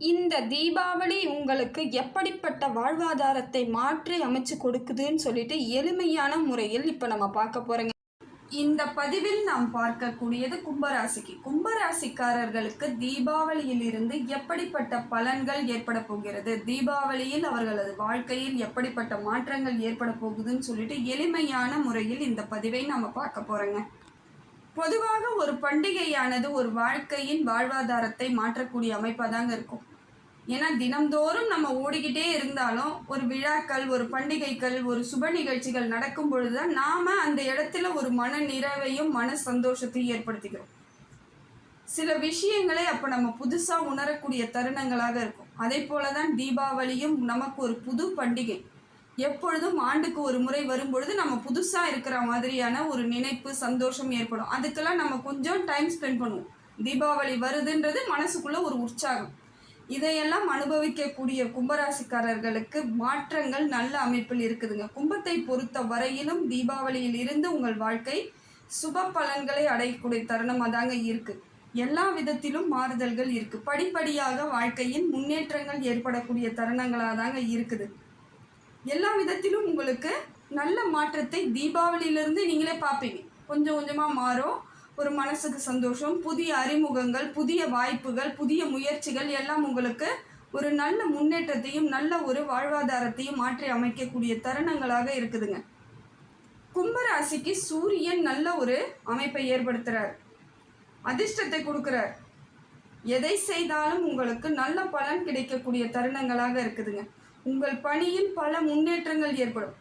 இந்த தீபாவளி உங்களுக்கு எப்படிப்பட்ட வாழ்வாதாரத்தை மாற்றி அமைச்சு கொடுக்குதுன்னு சொல்லிட்டு எளிமையான முறையில் இப்போ நம்ம பார்க்க போகிறோங்க இந்த பதிவில் நாம் பார்க்கக்கூடியது கும்பராசிக்கு. கும்பராசிக்காரர்களுக்கு தீபாவளியிலிருந்து எப்படிப்பட்ட பலன்கள் ஏற்பட போகிறது? தீபாவளியில் அவர்களது வாழ்க்கையில் எப்படிப்பட்ட மாற்றங்கள் ஏற்பட போகுதுன்னு சொல்லிட்டு எளிமையான முறையில் இந்த பதிவை நம்ம பார்க்க போகிறோங்க பொதுவாக ஒரு பண்டிகையானது ஒரு வாழ்க்கையின் வாழ்வாதாரத்தை மாற்றக்கூடிய அமைப்பாக தாங்க இருக்கும். ஏன்னா தினம்தோறும் நம்ம ஓடிக்கிட்டே இருந்தாலும் ஒரு விழாக்கள் ஒரு பண்டிகைகள் ஒரு சுப நிகழ்ச்சிகள் நடக்கும் பொழுதுதான் நாம அந்த இடத்துல ஒரு மன நிறைவையும் மன சந்தோஷத்தையும் ஏற்படுத்திக்கிறோம். சில விஷயங்களை அப்போ நம்ம புதுசாக உணரக்கூடிய தருணங்களாக இருக்கும். அதே போல தான் தீபாவளியும் நமக்கு ஒரு புது பண்டிகை. எப்பொழுதும் ஆண்டுக்கு ஒரு முறை வரும்பொழுது நம்ம புதுசாக இருக்கிற மாதிரியான ஒரு நினைப்பு சந்தோஷம் ஏற்படும். அதுக்கெல்லாம் நம்ம கொஞ்சம் டைம் ஸ்பெண்ட் பண்ணுவோம். தீபாவளி வருதுன்றது மனசுக்குள்ள ஒரு உற்சாகம். இதையெல்லாம் அனுபவிக்கக்கூடிய கும்பராசிக்காரர்களுக்கு மாற்றங்கள் நல்ல அமைப்பில் இருக்குதுங்க. கும்பத்தை பொறுத்த வரையிலும் தீபாவளியில் இருந்து உங்கள் வாழ்க்கை சுப பலன்களை அடையக்கூடிய தருணமாக தாங்க இருக்குது எல்லா விதத்திலும் மாறுதல்கள் இருக்குது படிப்படியாக வாழ்க்கையின் முன்னேற்றங்கள் ஏற்படக்கூடிய தருணங்களாக தாங்க இருக்குது. எல்லா விதத்திலும் உங்களுக்கு நல்ல மாற்றத்தை தீபாவளியிலிருந்து நீங்களே பார்ப்பீங்க. கொஞ்சம் கொஞ்சமாக மாறும். ஒரு மனசுக்கு சந்தோஷம் புதிய அறிமுகங்கள் புதிய வாய்ப்புகள் புதிய முயற்சிகள் எல்லாம் உங்களுக்கு ஒரு நல்ல முன்னேற்றத்தையும் நல்ல ஒரு வாழ்வாதாரத்தையும் மாற்றி அமைக்கக்கூடிய தருணங்களாக இருக்குதுங்க. கும்பராசிக்கு சூரியன் நல்ல ஒரு அமைப்பை ஏற்படுத்துகிறார் அதிர்ஷ்டத்தை கொடுக்குறார். எதை செய்தாலும் உங்களுக்கு நல்ல பலன் கிடைக்கக்கூடிய தருணங்களாக இருக்குதுங்க. உங்கள் பணியில் பல முன்னேற்றங்கள் ஏற்படும்.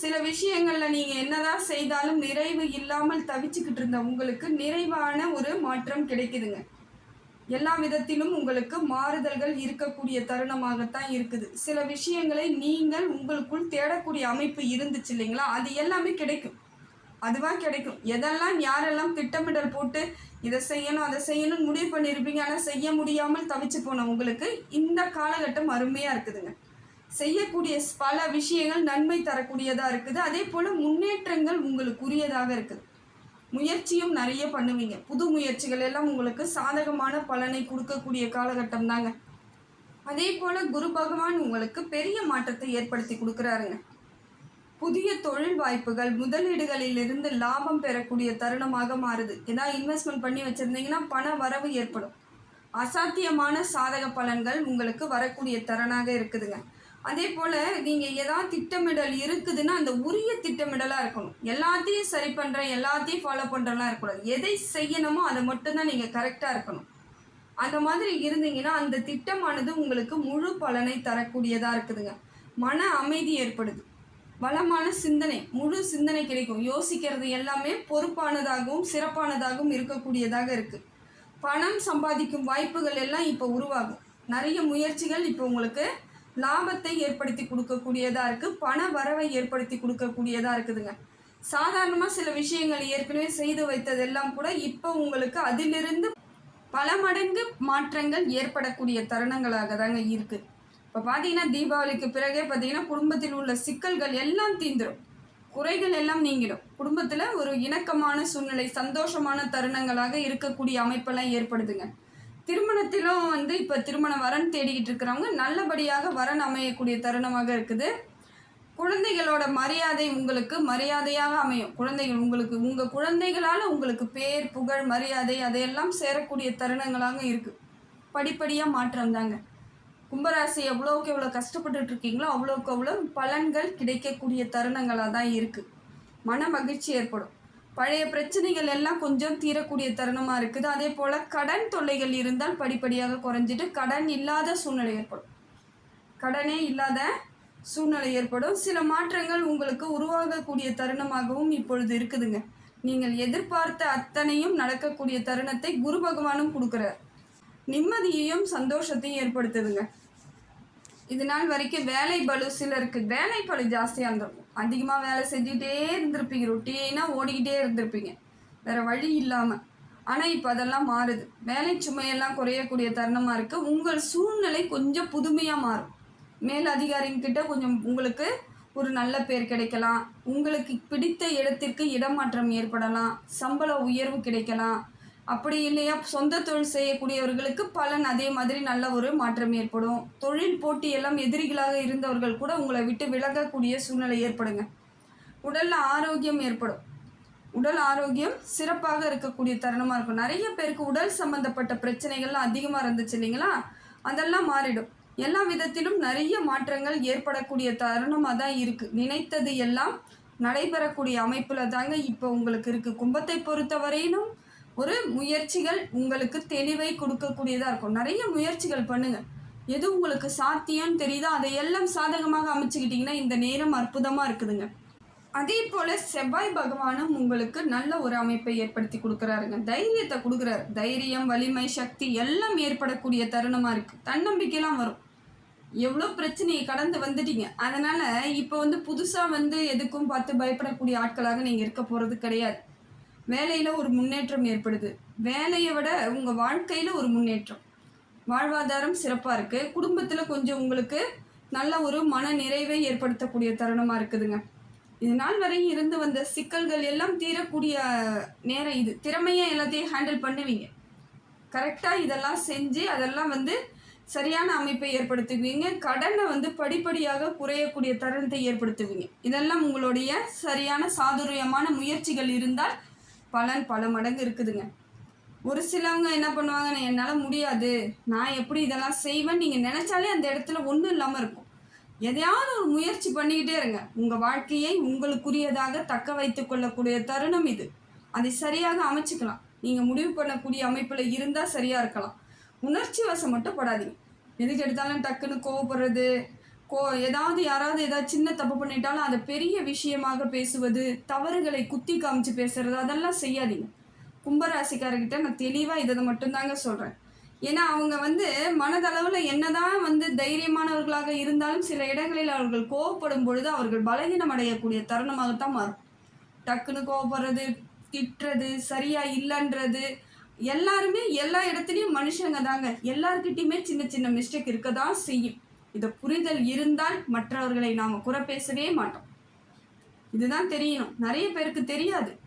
சில விஷயங்களில் நீங்கள் என்னதான் செய்தாலும் நிறைவு இல்லாமல் தவிச்சுக்கிட்டு இருந்த உங்களுக்கு நிறைவான ஒரு மாற்றம் கிடைக்குதுங்க. எல்லா விதத்திலும் உங்களுக்கு மாறுதல்கள் இருக்கக்கூடிய தருணமாகத்தான் இருக்குது. சில விஷயங்களை நீங்கள் உங்களுக்குள் தேடக்கூடிய அமைப்பு இருந்துச்சு இல்லைங்களா? அது எல்லாமே கிடைக்கும். அதுவாக கிடைக்கும். எதெல்லாம் யாரெல்லாம் திட்டமிடல் போட்டு இதை செய்யணும் அதை செய்யணும்னு முடிவு பண்ணியிருப்பீங்க ஆனால் செய்ய முடியாமல் தவிச்சு போன உங்களுக்கு இந்த காலகட்டம் அருமையாக இருக்குதுங்க. செய்யக்கூடிய பல விஷயங்கள் நன்மை தரக்கூடியதாக இருக்குது. அதே போல் முன்னேற்றங்கள் உங்களுக்கு உரியதாக இருக்குது. முயற்சியும் நிறைய பண்ணுவீங்க. புது முயற்சிகள் எல்லாம் உங்களுக்கு சாதகமான பலனை கொடுக்கக்கூடிய காலகட்டம் தாங்க அதே போல் குரு பகவான் உங்களுக்கு பெரிய மாற்றத்தை ஏற்படுத்தி கொடுக்குறாருங்க. புதிய தொழில் வாய்ப்புகள் முதலீடுகளிலிருந்து லாபம் பெறக்கூடிய தருணமாக மாறுது. ஏதாவது இன்வெஸ்ட்மெண்ட் பண்ணி வச்சுருந்தீங்கன்னா பண வரவு ஏற்படும். அசாத்தியமான சாதக பலன்கள் உங்களுக்கு வரக்கூடிய தருணாக இருக்குதுங்க. அதே போல் நீங்கள் ஏதாவது திட்டமிடல் இருக்குதுன்னா அந்த உரிய திட்டமிடலாக இருக்கணும். எல்லாத்தையும் சரி பண்ணுறேன் எல்லாத்தையும் ஃபாலோ பண்ணுறலாம் இருக்கக்கூடாது. எதை செய்யணுமோ அதை மட்டும்தான் நீங்கள் கரெக்டாக இருக்கணும். அந்த மாதிரி இருந்தீங்கன்னா அந்த திட்டமானது உங்களுக்கு முழு பலனை தரக்கூடியதாக இருக்குதுங்க. மன அமைதி ஏற்படுது. வளமான சிந்தனை முழு சிந்தனை கிடைக்கும். யோசிக்கிறது எல்லாமே பொறுப்பானதாகவும் சிறப்பானதாகவும் இருக்கக்கூடியதாக இருக்குது பணம் சம்பாதிக்கும் வாய்ப்புகள் எல்லாம் இப்போ உருவாகும். நிறைய முயற்சிகள் இப்போ உங்களுக்கு லாபத்தை ஏற்படுத்தி கொடுக்கக்கூடியதாக இருக்குது பண வரவை ஏற்படுத்தி கொடுக்கக்கூடியதாக இருக்குதுங்க. சாதாரணமாக சில விஷயங்கள் ஏற்கனவே செய்து வைத்ததெல்லாம் கூட இப்போ உங்களுக்கு அதிலிருந்து பல மடங்கு மாற்றங்கள் ஏற்படக்கூடிய தருணங்களாக தாங்க இருக்குது இப்போ பார்த்தீங்கன்னா தீபாவளிக்கு பிறகே பார்த்தீங்கன்னா குடும்பத்தில் உள்ள சிக்கல்கள் எல்லாம் தீந்துடும் குறைகள் எல்லாம் நீங்கிடும். குடும்பத்தில் ஒரு இணக்கமான சூழ்நிலை சந்தோஷமான தருணங்களாக இருக்கக்கூடிய அமைப்பெல்லாம் ஏற்படுதுங்க. திருமணத்திலும் வந்து இப்போ திருமண வரன் தேடிக்கிட்டு இருக்கிறவங்க நல்லபடியாக வரன் அமையக்கூடிய தருணமாக இருக்குது. குழந்தைகளோட மரியாதை உங்களுக்கு மரியாதையாக அமையும். குழந்தைகள் உங்களுக்கு உங்கள் குழந்தைகளால் உங்களுக்கு பேர் புகழ் மரியாதை அதையெல்லாம் சேரக்கூடிய தருணங்களாக இருக்குது படிப்படியாக மாற்றம் தாங்க. கும்பராசி எவ்வளோக்கு எவ்வளோ கஷ்டப்பட்டுட்டு இருக்கீங்களோ அவ்வளோக்கு அவ்வளோ பலன்கள் கிடைக்கக்கூடிய தருணங்களாக தான் இருக்குது மன மகிழ்ச்சி ஏற்படும். பழைய பிரச்சனைகள் எல்லாம் கொஞ்சம் தீரக்கூடிய தருணமாக இருக்குது. அதே போல் கடன் தொல்லைகள் இருந்தால் படிப்படியாக குறைஞ்சிட்டு கடன் இல்லாத சூழ்நிலை ஏற்படும். கடனே இல்லாத சூழ்நிலை ஏற்படும். சில மாற்றங்கள் உங்களுக்கு உருவாகக்கூடிய தருணமாகவும் இப்பொழுது இருக்குதுங்க. நீங்கள் எதிர்பார்த்த அத்தனையும் நடக்கக்கூடிய தருணத்தை குரு பகவானும் கொடுக்குறார். நிம்மதியையும் சந்தோஷத்தையும் ஏற்படுத்துதுங்க. இது நாள் வரைக்கும் வேலை பலு சிலருக்கு வேலை பலு ஜாஸ்தியாக இருந்திருக்கும். அதிகமாக வேலை செஞ்சுக்கிட்டே இருந்திருப்பீங்க. ரொட்டீனாக ஓடிக்கிட்டே இருந்திருப்பீங்க. வேறு வழி இல்லாமல் ஆனால் இப்போ அதெல்லாம் மாறுது. வேலை சுமையெல்லாம் குறையக்கூடிய தருணமாக இருக்குது உங்கள் சூழ்நிலை கொஞ்சம் புதுமையாக மாறும். மேல் அதிகாரிங்கிட்ட கொஞ்சம் உங்களுக்கு ஒரு நல்ல பேர் கிடைக்கலாம். உங்களுக்கு பிடித்த இடத்திற்கு இடமாற்றம் ஏற்படலாம். சம்பள உயர்வு கிடைக்கலாம். அப்படி இல்லையா? சொந்த தொழில் செய்யக்கூடியவர்களுக்கு பலன் அதே மாதிரி நல்ல ஒரு மாற்றம் ஏற்படும். தொழில் போட்டி எல்லாம் எதிரிகளாக இருந்தவர்கள் கூட உங்களை விட்டு விலகக்கூடிய சூழ்நிலை ஏற்படுங்க. உடலில் ஆரோக்கியம் ஏற்படும். உடல் ஆரோக்கியம் சிறப்பாக இருக்கக்கூடிய தருணமாக இருக்கும். நிறைய பேருக்கு உடல் சம்பந்தப்பட்ட பிரச்சனைகள்லாம் அதிகமாக இருந்துச்சு இல்லைங்களா? அதெல்லாம் மாறிடும். எல்லா விதத்திலும் நிறைய மாற்றங்கள் ஏற்படக்கூடிய தருணமாக தான் இருக்குது நினைத்தது எல்லாம் நடைபெறக்கூடிய அமைப்பில் தாங்க இப்போ உங்களுக்கு இருக்குது கும்பத்தை பொறுத்தவரையிலும் ஒரு முயற்சிகள் உங்களுக்கு தெளிவை கொடுக்கக்கூடியதாக இருக்கும். நிறைய முயற்சிகள் பண்ணுங்கள் எது உங்களுக்கு சாத்தியம்னு தெரியுதோ அதை எல்லாம் சாதகமாக அமைச்சுக்கிட்டிங்கன்னா இந்த நேரம் அற்புதமாக இருக்குதுங்க. அதே போல் செவ்வாய் பகவானும் உங்களுக்கு நல்ல ஒரு அமைப்பை ஏற்படுத்தி கொடுக்குறாருங்க. தைரியத்தை கொடுக்குறாரு. தைரியம் வலிமை சக்தி எல்லாம் ஏற்படக்கூடிய தருணமாக இருக்குது தன்னம்பிக்கைலாம் வரும். எவ்வளோ பிரச்சனையை கடந்து வந்துட்டீங்க. அதனால் இப்போ வந்து புதுசாக வந்து எதுக்கும் பார்த்து பயப்படக்கூடிய ஆட்களாக நீங்கள் இருக்க போகிறது கிடையாது. வேலையில் ஒரு முன்னேற்றம் ஏற்படுது. வேலையை விட உங்கள் வாழ்க்கையில் ஒரு முன்னேற்றம். வாழ்வாதாரம் சிறப்பாக இருக்குது குடும்பத்தில் கொஞ்சம் உங்களுக்கு நல்ல ஒரு மன நிறைவை ஏற்படுத்தக்கூடிய தருணமாக இருக்குதுங்க. இது நாள் வரை இருந்து வந்த சிக்கல்கள் எல்லாம் தீரக்கூடிய நேரம் இது. திறமையாக எல்லாத்தையும் ஹேண்டில் பண்ணுவீங்க. கரெக்டாக இதெல்லாம் செஞ்சு அதெல்லாம் வந்து சரியான அமைப்பை ஏற்படுத்துவீங்க. கடனை வந்து படிப்படியாக குறையக்கூடிய தருணத்தை ஏற்படுத்துவீங்க. இதெல்லாம் உங்களுடைய சரியான சாதுரியமான முயற்சிகள் இருந்தால் பலன் பல மடங்கு இருக்குதுங்க. ஒரு சிலவங்க என்ன பண்ணுவாங்க என்னால் முடியாது. நான் எப்படி இதெல்லாம் செய்வேன் நீங்கள் நினச்சாலே அந்த இடத்துல ஒன்றும் இல்லாமல் இருக்கும். எதையாவது ஒரு முயற்சி பண்ணிக்கிட்டே இருங்க. உங்கள் வாழ்க்கையை உங்களுக்குரியதாக தக்க வைத்து கொள்ளக்கூடிய தருணம் இது. அதை சரியாக அமைச்சுக்கலாம். நீங்கள் முடிவு பண்ணக்கூடிய அமைப்பில் இருந்தால் சரியாக இருக்கலாம். உணர்ச்சி வசம் மட்டும் படாதீங்க. எதுக்கு எடுத்தாலும் டக்குன்னு கோவப்படுறது கோ ஏதாவது யாராவது ஏதாவது சின்ன தப்பு பண்ணிட்டாலும் அதை பெரிய விஷயமாக பேசுவது தவறுகளை குத்தி காமிச்சு பேசுறது அதெல்லாம் செய்யாதீங்க. கும்பராசிக்காரர்கிட்ட நான் தெளிவாக இதை மட்டும்தாங்க சொல்கிறேன் ஏன்னா அவங்க வந்து மனதளவில் என்னதான் வந்து தைரியமானவர்களாக இருந்தாலும் சில இடங்களில் அவர்கள் கோவப்படும் பொழுது அவர்கள் பலகீனம் அடையக்கூடிய தருணமாகத்தான் மாறும். டக்குன்னு கோவப்படுறது திட்டுறது சரியா இல்லைன்றது எல்லாருமே எல்லா இடத்துலையும் மனுஷங்க தாங்க. எல்லார்கிட்டயுமே சின்ன சின்ன மிஸ்டேக் இருக்க தான் செய்யும். இதை புரிதல் இருந்தால் மற்றவர்களை நாம் குறை பேசவே மாட்டோம். இதுதான் தெரியணும். நிறைய பேருக்கு தெரியாது.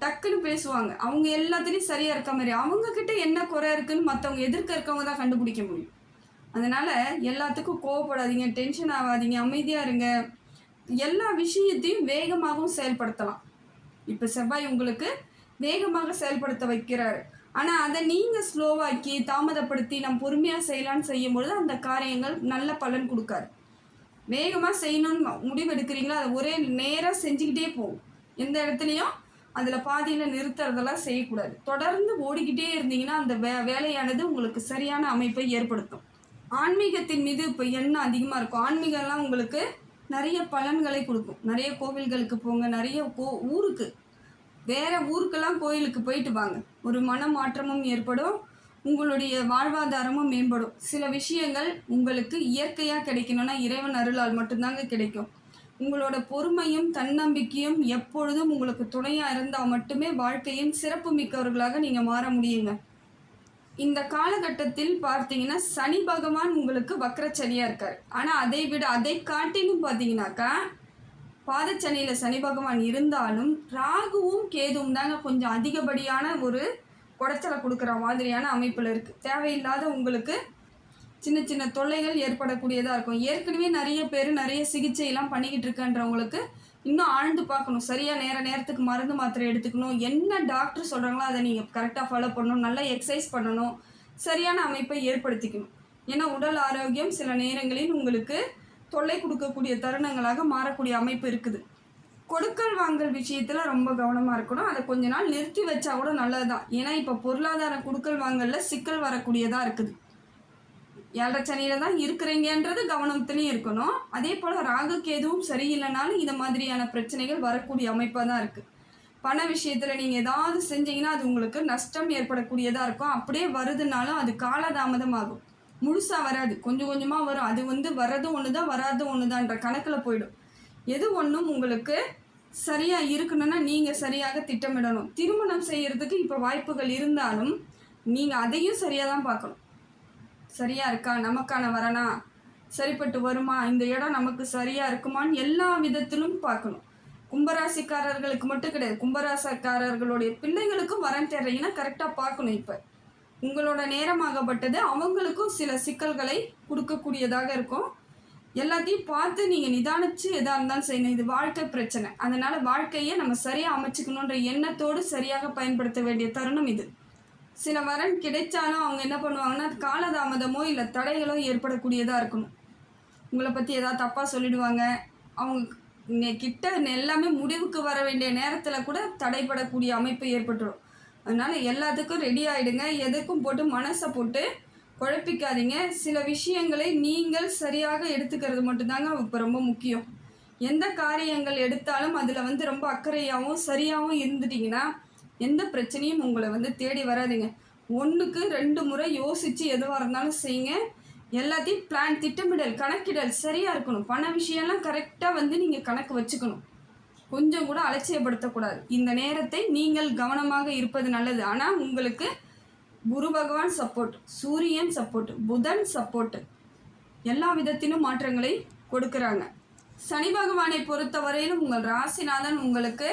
டக்குன்னு பேசுவாங்க. அவங்க எல்லாத்துலேயும் சரியாக இருக்க மாதிரி. அவங்கக்கிட்ட என்ன குறை இருக்குன்னு மற்றவங்க எதிர்க்க இருக்கவங்க தான் கண்டுபிடிக்க முடியும். அதனால் எல்லாத்துக்கும் கோவப்படாதீங்க டென்ஷன் ஆகாதீங்க அமைதியாக இருங்க. எல்லா விஷயத்தையும் வேகமாகவும் செயல்படுத்தலாம். இப்போ செவ்வாய் உங்களுக்கு வேகமாக செயல்படுத்த வைக்கிறாரு. ஆனால் அதை நீங்கள் ஸ்லோவாக்கி தாமதப்படுத்தி நம்ம பொறுமையாக செய்யலான்னு செய்யும்பொழுது அந்த காரியங்கள் நல்ல பலன் கொடுக்காது. வேகமாக செய்யணும்னு முடிவு எடுக்கிறீங்களோ அதை ஒரே நேராக செஞ்சுக்கிட்டே போகும். எந்த இடத்துலையும் அதில் பாதியில் நிறுத்துறதெல்லாம் செய்யக்கூடாது. தொடர்ந்து ஓடிக்கிட்டே இருந்தீங்கன்னா அந்த வே வேலையானது உங்களுக்கு சரியான அமைப்பை ஏற்படுத்தும். ஆன்மீகத்தின் மீது இப்போ எண்ணம் அதிகமாக இருக்கும். ஆன்மீகம்லாம் உங்களுக்கு நிறைய பலன்களை கொடுக்கும். நிறைய கோவில்களுக்கு போங்க நிறைய கோ ஊருக்கு வேற ஊருக்கெல்லாம் கோயிலுக்கு போயிட்டு வாங்க. ஒரு மன மாற்றமும் ஏற்படும் உங்களுடைய வாழ்வாதாரமும் மேம்படும். சில விஷயங்கள் உங்களுக்கு இயற்கையாக கிடைக்கணும்னா இறைவன் அருளால் மட்டும்தாங்க கிடைக்கும். உங்களோட பொறுமையும் தன்னம்பிக்கையும் எப்பொழுதும் உங்களுக்கு துணையாக இருந்தால் மட்டுமே வாழ்க்கையின் சிறப்பு மிக்கவர்களாக நீங்கள் மாற முடியுங்க. இந்த காலகட்டத்தில் பார்த்தீங்கன்னா சனி பகவான் உங்களுக்கு வக்ரச்சனியாக இருக்கார். ஆனால் அதை விட அதை காட்டிலும் பார்த்தீங்கன்னாக்கா பாதச்சனியில் சனி பகவான் இருந்தாலும் ராகுவும் கேதுவும் தாங்க கொஞ்சம் அதிகப்படியான ஒரு குடைச்சலை கொடுக்குற மாதிரியான அமைப்பில் இருக்குது தேவையில்லாத உங்களுக்கு சின்ன சின்ன தொல்லைகள் ஏற்படக்கூடியதாக இருக்கும். ஏற்கனவே நிறைய பேர் நிறைய சிகிச்சையெல்லாம் பண்ணிக்கிட்டு இருக்கன்றவங்களுக்கு இன்னும் ஆழ்ந்து பார்க்கணும். சரியாக நேர நேரத்துக்கு மருந்து மாத்திரை எடுத்துக்கணும். என்ன டாக்டர் சொல்கிறாங்களோ அதை நீங்கள் கரெக்டாக ஃபாலோ பண்ணணும். நல்லா எக்ஸசைஸ் பண்ணணும். சரியான அமைப்பை ஏற்படுத்திக்கணும். ஏன்னா உடல் ஆரோக்கியம் சில நேரங்களில் உங்களுக்கு தொல்லை கொடுக்கக்கூடிய தருணங்களாக மாறக்கூடிய அமைப்பு இருக்குது. கொடுக்கல் வாங்கல் விஷயத்தில் ரொம்ப கவனமாக இருக்கணும். அதை கொஞ்ச நாள் நிறுத்தி வச்சா கூட நல்லது தான் ஏன்னா இப்போ பொருளாதார கொடுக்கல் வாங்கலில் சிக்கல் வரக்கூடியதாக இருக்குது. ஏழரை சனியில் தான் இருக்கிறீங்கன்றது கவனத்துலேயும் இருக்கணும். அதே போல் ராகுக்கு எதுவும் சரியில்லைனாலும் இந்த மாதிரியான பிரச்சனைகள் வரக்கூடிய அமைப்பாக தான் இருக்குது பண விஷயத்தில் நீங்கள் ஏதாவது செஞ்சீங்கன்னா அது உங்களுக்கு நஷ்டம் ஏற்படக்கூடியதாக இருக்கும். அப்படியே வருதுனாலும் அது காலதாமதமாகும். முழுசாக வராது. கொஞ்சம் கொஞ்சமாக வரும். அது வந்து வர்றது ஒன்று தான் வராது ஒன்று தான்ற கணக்கில் போயிடும். எது ஒன்றும் உங்களுக்கு சரியாக இருக்கணும்னா நீங்கள் சரியாக திட்டமிடணும். திருமணம் செய்கிறதுக்கு இப்போ வாய்ப்புகள் இருந்தாலும் நீங்கள் அதையும் சரியாக தான் பார்க்கணும். சரியாக இருக்கா? நமக்கான வரனா? சரிப்பட்டு வருமா? இந்த இடம் நமக்கு சரியாக இருக்குமான்னு எல்லா விதத்திலும் பார்க்கணும். கும்பராசிக்காரர்களுக்கு மட்டும் கிடையாது. கும்பராசிக்காரர்களுடைய பிள்ளைகளுக்கும் வரன் தேடுறீங்கன்னா கரெக்டாக பார்க்கணும் இப்போ. உங்களோட நேரமாகப்பட்டது அவங்களுக்கும் சில சிக்கல்களை கொடுக்கக்கூடியதாக இருக்கும். எல்லாத்தையும் பார்த்து நீங்கள் நிதானிச்சு எதாக இருந்தாலும் செய்யணும் இது வாழ்க்கை பிரச்சனை. அதனால் வாழ்க்கையை நம்ம சரியாக அமைச்சுக்கணுன்ற எண்ணத்தோடு சரியாக பயன்படுத்த வேண்டிய தருணம் இது. சில வரன் கிடைச்சாலும் அவங்க என்ன பண்ணுவாங்கன்னா காலதாமதமோ இல்லை தடைகளோ ஏற்படக்கூடியதாக இருக்கணும். உங்களை பற்றி எதாவது தப்பாக சொல்லிடுவாங்க. அவங்க கிட்ட எல்லாமே முடிவுக்கு வர வேண்டிய நேரத்தில் கூட தடைப்படக்கூடிய அமைப்பு ஏற்பட்டுரும். அதனால் எல்லாத்துக்கும் ரெடி ஆகிடுங்க எதுக்கும் போட்டு மனசை போட்டு குழப்பிக்காதீங்க. சில விஷயங்களை நீங்கள் சரியாக எடுத்துக்கிறது மட்டும்தாங்க இப்போ ரொம்ப முக்கியம். எந்த காரியங்கள் எடுத்தாலும் அதில் வந்து ரொம்ப அக்கறையாகவும் சரியாகவும் இருந்துட்டீங்கன்னா எந்த பிரச்சனையும் உங்களை வந்து தேடி வராதுங்க. ஒன்றுக்கு ரெண்டு முறை யோசித்து எதுவாக இருந்தாலும் செய்யுங்க. எல்லாத்தையும் பிளான் திட்டமிடல் கணக்கிடல் சரியாக இருக்கணும். பண விஷயம்லாம் கரெக்டாக வந்து நீங்கள் கணக்கு வச்சுக்கணும். கொஞ்சம் கூட அலட்சியப்படுத்தக்கூடாது. இந்த நேரத்தை நீங்கள் கவனமாக இருப்பது நல்லது. ஆனால் உங்களுக்கு குரு பகவான் சப்போர்ட் சூரியன் சப்போர்ட் புதன் சப்போர்ட் எல்லா விதத்திலும் மாற்றங்களை கொடுக்குறாங்க. சனி பகவானை பொறுத்தவரையிலும் உங்கள் ராசிநாதன் உங்களுக்கு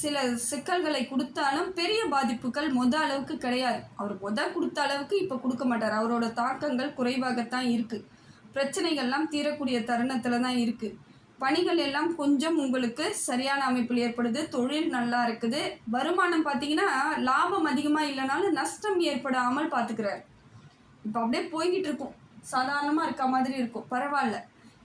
சில சிக்கல்களை கொடுத்தாலும் பெரிய பாதிப்புகள் மொத அளவுக்கு கிடையாது. அவர் மொத கொடுத்த அளவுக்கு இப்போ கொடுக்க மாட்டார். அவரோட தாக்கங்கள் குறைவாகத்தான் இருக்குது பிரச்சனைகள்லாம் தீரக்கூடிய தருணத்தில் தான் இருக்குது பணிகள் எல்லாம் கொஞ்சம் உங்களுக்கு சரியான அமைப்பில் ஏற்படுது தொழில் நல்லா இருக்குது. வருமானம் பார்த்தீங்கன்னா லாபம் அதிகமாக இல்லைனாலும் நஷ்டம் ஏற்படாமல் பார்த்துக்கிறார். இப்போ அப்படியே போய்கிட்டு இருக்கும். சாதாரணமாக இருக்க மாதிரி இருக்கும். பரவாயில்ல.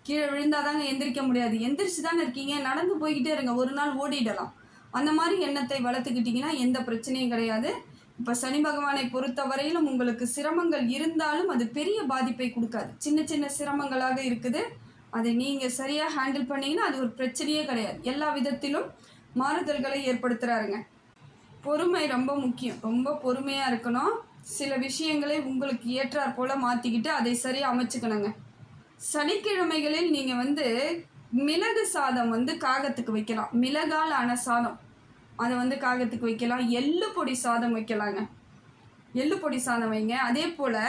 கீழே விழுந்தாதாங்க எந்திரிக்க முடியாது. எந்திரிச்சு தானே இருக்கீங்க. நடந்து போய்கிட்டே இருங்க. ஒரு நாள் ஓடிடலாம். அந்த மாதிரி எண்ணத்தை வளர்த்துக்கிட்டிங்கன்னா எந்த பிரச்சனையும் கிடையாது. இப்போ சனி பகவானை பொறுத்தவரையிலும் உங்களுக்கு சிரமங்கள் இருந்தாலும் அது பெரிய பாதிப்பை கொடுக்காது. சின்ன சின்ன சிரமங்களாக இருக்குது. அதை நீங்கள் சரியாக ஹேண்டில் பண்ணிங்கன்னா அது ஒரு பிரச்சனையே கிடையாது. எல்லா விதத்திலும் மாறுதல்களை ஏற்படுத்துகிறாருங்க பொறுமை ரொம்ப முக்கியம். ரொம்ப பொறுமையாக இருக்கணும். சில விஷயங்களை உங்களுக்கு ஏற்றாற் போல் மாற்றிக்கிட்டு அதை சரியாக அமைச்சுக்கணுங்க. சனிக்கிழமைகளில் நீங்கள் வந்து மிளகு சாதம் வந்து காகத்துக்கு வைக்கலாம். மிளகால் ஆன சாதம். அதை வந்து காகத்துக்கு வைக்கலாம். எள்ளு பொடி சாதம் வைக்கலாங்க. எள்ளு பொடி சாதம் வைங்க. அதே போல்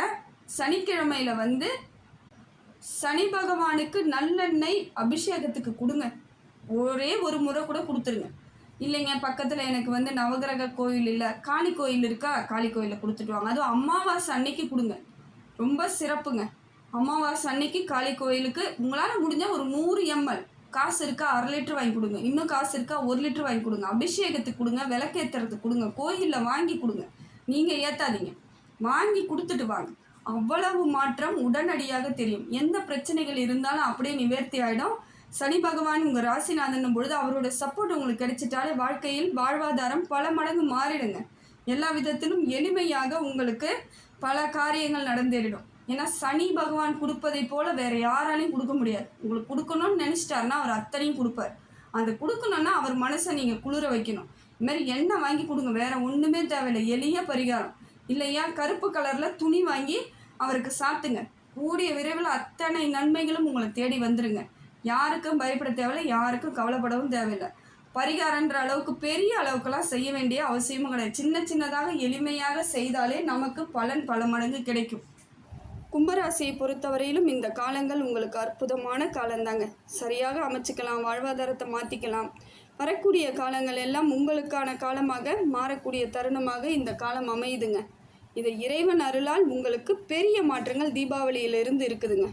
சனிக்கிழமையில் வந்து சனி பகவானுக்கு நல்லெண்ணெய் அபிஷேகத்துக்கு கொடுங்க. ஒரே ஒரு முறை கூட கொடுத்துருங்க. இல்லைங்க பக்கத்தில் எனக்கு வந்து நவகிரக கோயில் இல்லை காளி கோயில் இருக்கா காளி கோயிலில் கொடுத்துட்டு வாங்க. அதுவும் அமாவாசை அன்னைக்கு கொடுங்க. ரொம்ப சிறப்புங்க. அமாவாசை அன்னைக்கு காளி கோயிலுக்கு உங்களால் முடிஞ்சால் ஒரு நூறு எம்எல் காசு இருக்கா அரை லிட்டர் வாங்கி கொடுங்க. இன்னும் காசு இருக்கா ஒரு லிட்டர் வாங்கி கொடுங்க. அபிஷேகத்துக்கு கொடுங்க விளக்கேற்றுறதுக்கு கொடுங்க கோயிலில் வாங்கி கொடுங்க. நீங்கள் ஏற்றாதீங்க வாங்கி கொடுத்துட்டு வாங்க. அவ்வளவு மாற்றம் உடனடியாக தெரியும். எந்த பிரச்சனைகள் இருந்தாலும் அப்படியே நிவர்த்தி ஆகிடும் சனி பகவான் உங்கள் ராசிநாதன் பொழுது அவரோட சப்போர்ட் உங்களுக்கு கிடைச்சிட்டாலே வாழ்க்கையில் வாழ்வாதாரம் பல மடங்கு மாறிடுங்க. எல்லா விதத்திலும் எளிமையாக உங்களுக்கு பல காரியங்கள் நடந்தேறிடும். ஏன்னா சனி பகவான் கொடுப்பதை போல வேற யாராலையும் கொடுக்க முடியாது. உங்களுக்கு கொடுக்கணும்னு நினச்சிட்டாருன்னா அவர் அத்தனையும் கொடுப்பார். அந்த கொடுக்கணும்னா அவர் மனசை நீங்கள் குளிர வைக்கணும். இதுமாரி எண்ணெய் வாங்கி கொடுங்க. வேற ஒன்றுமே தேவையில்லை. எளிய பரிகாரம். இல்லையா? கருப்பு கலரில் துணி வாங்கி அவருக்கு சாத்துங்க கூடிய விரைவில் அத்தனை நன்மைகளும் உங்களை தேடி வந்துருங்க. யாருக்கும் பயப்பட தேவையில்லை யாருக்கும் கவலைப்படவும் தேவையில்லை. பரிகாரன்ற அளவுக்கு பெரிய அளவுக்கெல்லாம் செய்ய வேண்டிய அவசியமும் கிடையாது. சின்ன சின்னதாக எளிமையாக செய்தாலே நமக்கு பலன் பல மடங்கு கிடைக்கும். கும்பராசியை பொறுத்தவரையிலும் இந்த காலங்கள் உங்களுக்கு அற்புதமான காலந்தாங்க. சரியாக அமைச்சுக்கலாம் வாழ்வாதாரத்தை மாற்றிக்கலாம் வரக்கூடிய காலங்கள் எல்லாம் உங்களுக்கான காலமாக மாறக்கூடிய தருணமாக இந்த காலம் அமையுதுங்க. இதை இறைவன் அருளால் உங்களுக்கு பெரிய மாற்றங்கள் தீபாவளியிலிருந்து இருக்குதுங்க.